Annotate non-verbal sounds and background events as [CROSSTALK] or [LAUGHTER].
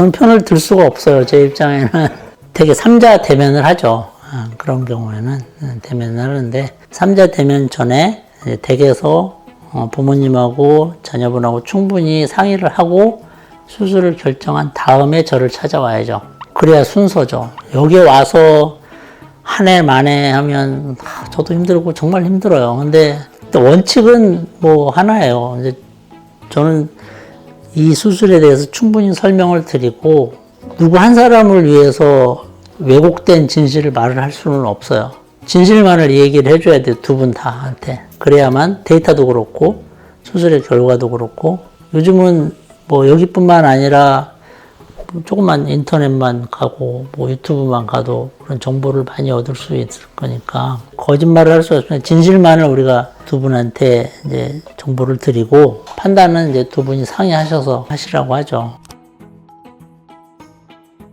저는 편을 들 수가 없어요. 제 입장에는 [LAUGHS] 되게 삼자 대면을 하죠. 아, 그런 경우에는 음, 대면을 하는데 삼자 대면 전에 댁에서 어, 부모님하고 자녀분하고 충분히 상의를 하고 수술을 결정한 다음에 저를 찾아와야죠. 그래야 순서죠. 여기에 와서 한 해 만에 하면 하, 저도 힘들고 정말 힘들어요. 근데 또 원칙은 뭐 하나예요. 이제 저는 이 수술에 대해서 충분히 설명을 드리고 누구 한 사람을 위해서 왜곡된 진실을 말을 할 수는 없어요. 진실만을 얘기를 해줘야 돼요. 두 분 다한테. 그래야만 데이터도 그렇고 수술의 결과도 그렇고 요즘은 뭐 여기뿐만 아니라 뭐 조금만 인터넷만 가고 뭐 유튜브만 가도 그런 정보를 많이 얻을 수 있을 거니까 거짓말을 할 수 없으면 진실만을 우리가 두 분한테 이제 정보를 드리고 판단은 이제 두 분이 상의하셔서 하시라고 하죠.